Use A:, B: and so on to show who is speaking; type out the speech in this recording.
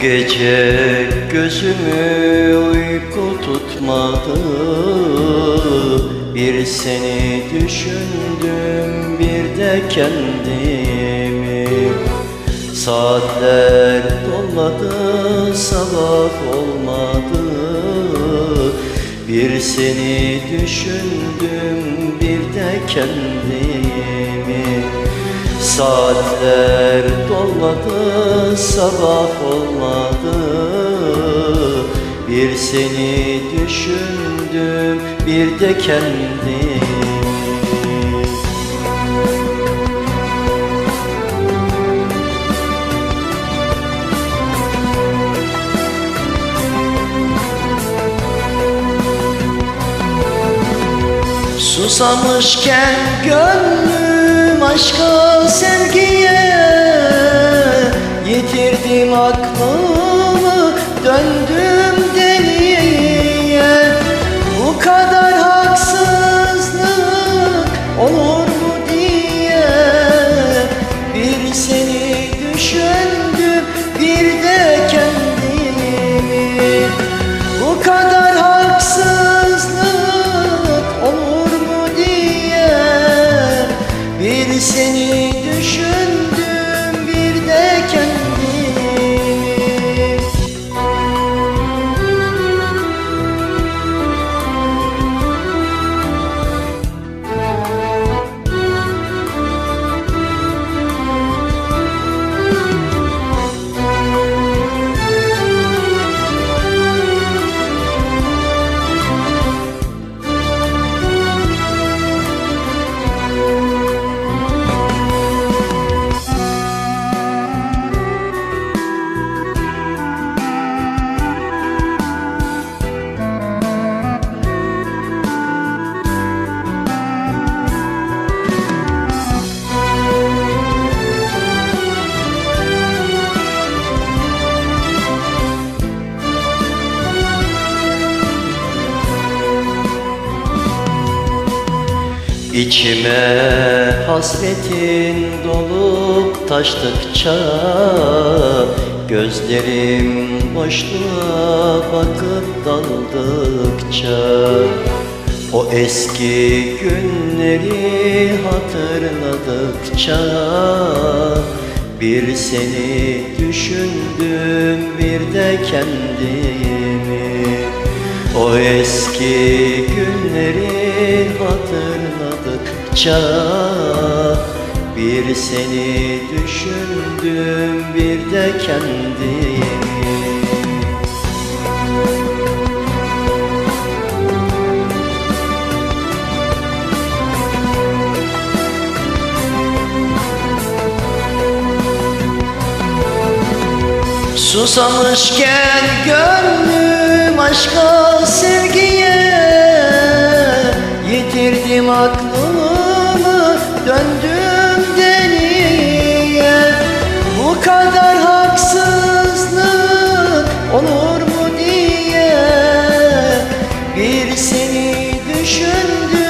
A: gece gözümü uyku tutmadı. Bir seni düşündüm bir de kendimi. Saatler dolladı sabah olmadı. Bir seni düşündüm bir de kendimi Saatler dolladı sabah olmadı. Bir seni düşündüm bir de kendimi. Susamışken gönlüm aşka sevgiye seni İçime hasretin dolup taştıkça Gözlerim boşluğa bakıp daldıkça O eski günleri hatırladıkça Bir seni düşündüm bir de kendimi. O eski günleri hatırladıkça Bir seni düşündüm bir de kendimi Susamışken gönlüm aşka sevgiye seni düşündüm